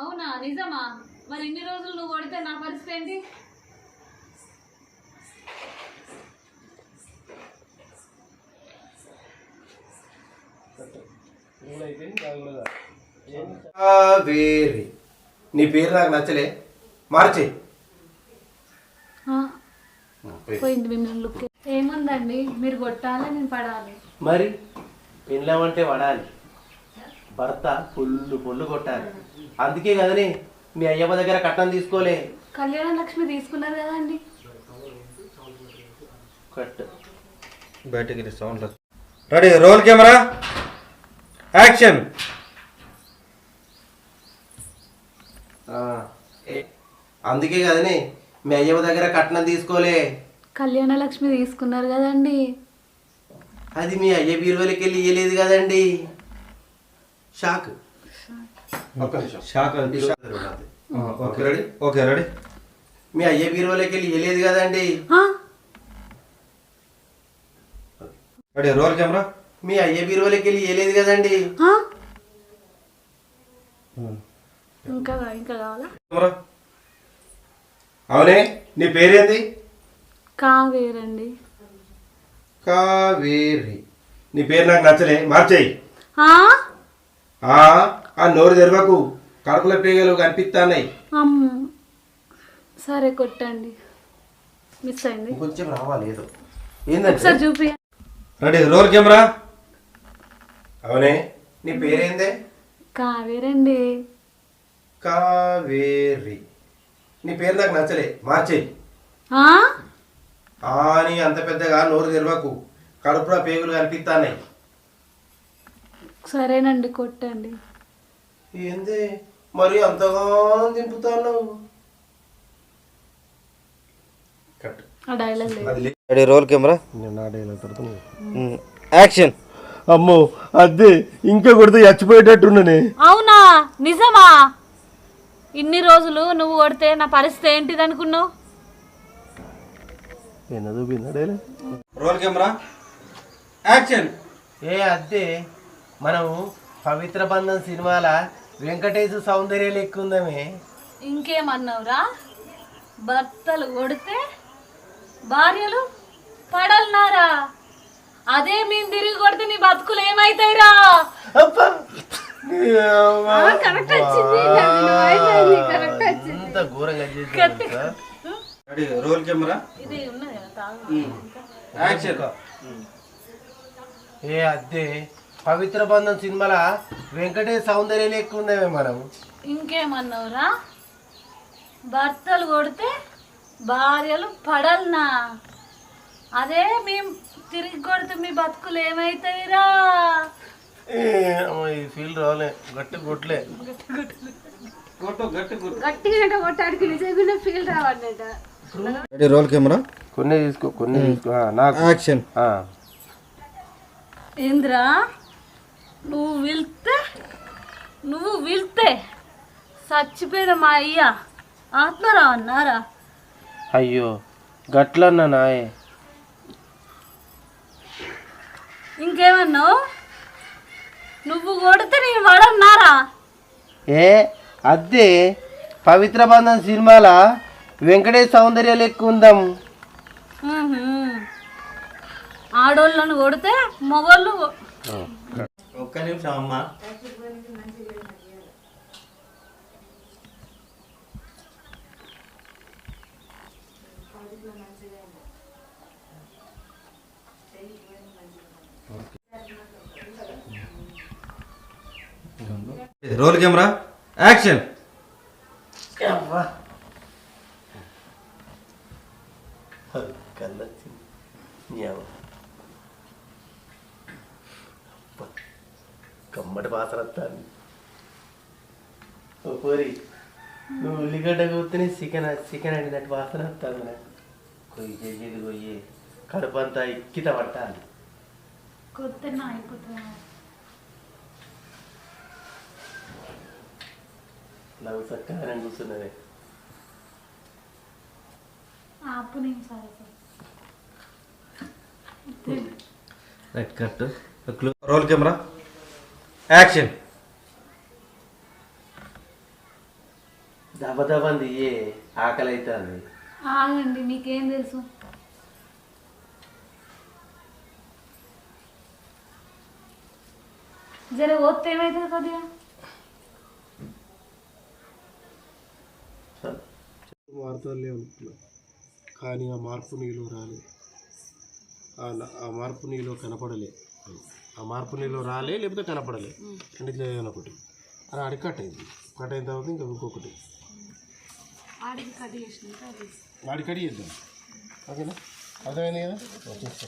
అవునా? నిజమా? మరి ఇన్ని రోజులు నువ్వు కొడితే నా పరిస్థితి ఏంటి? కావేరి. నీ పేరు నాకు నచ్చలే. మార్చే. ఆ, పోయింది మిమ్మల్ని లుక్ ఏముందండి? మీరు కొట్టాలి నేను పడాలి. మరి? పెళ్ళామంటే వడాలి భర్త పుల్లు పుల్లు కొట్టాలి. అందుకే కదనే మీ అయ్యమ్మ దగ్గర కట్నం తీసుకోలే. కళ్యాణ లక్ష్మి తీసుకున్నారు కదా అండి. కట్. బయటికి sound ready roll camera action అందుకే కదనే మీ అయ్యమ్మ దగ్గర కట్నం తీసుకోలే. కళ్యాణ లక్ష్మి తీసుకున్నారు కదండి అది మీ అయ్య బీరువలకి వెళ్ళి ఇయ్యలేదు కదండి. Shock shock okay ready? Okay. Ready? మీ అయ్య బీరువలకి వెళ్ళి ఇయ్యలేదు కదండి రెడీ రోల్ కెమెరా? మీ అయ్య బీరువలకి వెళ్ళి ఇయ్యలేదు కదండి. ఆ? ఇంకా ఇంకా కావాలా? కెమెరా? అవునే నీ పేరేంది? కావేరండి. కావేరి. నీ పేరు నాకు నచ్చలే. మార్చేయి. ఆ? ఆ నోరు తెరవకు. కడుపుల పేగలు కనిపిస్తాన్నాయి. అమ్మ. సరే కొట్టండి. మిస్ అయింది. కొంచెం రావాలి ఏదో. ఏంటంటే ఒకసారి చూపి. Ready roll camera. అవునే నీ పేరేందే? కావేరండి. కావేరి. నీ పేరు నాకు నచ్చలే. మార్చేయి ఆ? ఆ అని అంత పెద్దగా నోరు తెరవకు. కడుపులో పేగులు కనిపిస్తాన్నాయి. సరేనండి కొట్టండి. ఏంది? మరి అంతగా దింపుతాను రోల్ కెమెరా యాక్షన్ అమ్మో అదే ఇంకా కొడితే చచ్చిపోయేటట్టున్నానే అవునా? నిజమా? ఇన్ని రోజులు నువ్వు కొడితే నా పరిస్థితి ఏంటిది అనుకున్నావు? రోల్ కెమెరా యాక్షన్ ఏ అద్దే మనం పవిత్ర బంధం సినిమాల వెంకటేశ్ సౌందర్య లెక్క ఉందమే ఇంకేమన్నావురా? భర్తలు కొడితే భార్యలు పడల్నారా? అదే మేము తిరిగి కొడితే నీ బతుకులు ఏమైతాయిరా? కరెక్ట్ వచ్చింది. కరెక్ట్ వచ్చింది. ఇంత ఘోరంగా చేసి రెడీ రోల్ కెమెరా? ఇది ఉన్నది కదా తాగు. యాక్షన్. ఏ అద్దే. పవిత్ర బంధం సినిమాల వెంకటేశ్ సౌందర్య లెక్క ఉందమే మనం. ఇంకేమన్నావురా? భర్తలు కొడితే భార్యలు పడల్నా? అదే మేము తిరిగి కొడితే మీ బతుకులు ఏమైతాయిరా? ఏ, అమ్మ, ఈ ఫీల్ రాలే. గట్టి కొట్లే. కొట్టు గట్టి కొట్టు. గట్టిగా కొట్టాడికి నిజంగా ఫీల్ రావన్నట రెడీ రోల్ కెమెరా కొన్ని తీసుకో కొన్ని తీసుకో. యాక్షన్ ఆ. ఏంద్రా? నువ్వు వెళ్తే నువ్వు వెళ్తే చచ్చిపోయిన మా అయ్య. ఆత్మరావు అన్నారా? అయ్యో గట్లన్నా నాయే. ఇంకేమన్నావు? నువ్వు కొడితే నేను వాడన్నారా? ఏ అద్దే పవిత్ర బంధం సినిమాల వెంకటేష్ సౌందర్య లెక్క ఉందాం. ఆడోళ్ళను కొడితే మగోళ్ళు ఒక్క నిమిషం అమ్మా రోల్ కెమెరా? యాక్షన్! కమ్మటి వస్తుంది ఓ పోరి నువ్వు ఉల్లిగడ్డ కూర్చుని చికెన్ చికెన్ అండినట్టు వాసన వస్తుంది నాకు. కొయ్యి చేసేది కొయ్యి కడుపు అంతా ఇక్కిత పట్టాలి కొత్త అయిపోతున్నా నాకు చక్కగా కూర్చున్నది ఆపు రైట్ రోల్ కెమెరా? యాక్షన్ దబ దబంది ఏ ఆకలి అవుతుంది ఆగండి మీకేం తెలుసు? జర పోతే ఏమవుతుంది కొద్దిగా? మారుతాలే అనుకున్నా కానీ ఆ మార్పు నీలో రాలే. ఆ మార్పు నీలో కనపడలే. ఆ మార్పు నీలో రాలే లేకపోతే కనపడలే. రెండిట్లో ఏదైనా ఒకటి. అది ఆడి కట్ అయింది. కట్ అయిన తర్వాత ఇంకా ఇంకొకటి. ఆడికి కట్ చేద్దాం. ఓకేనా? అర్థమైంది కదా? ఓకే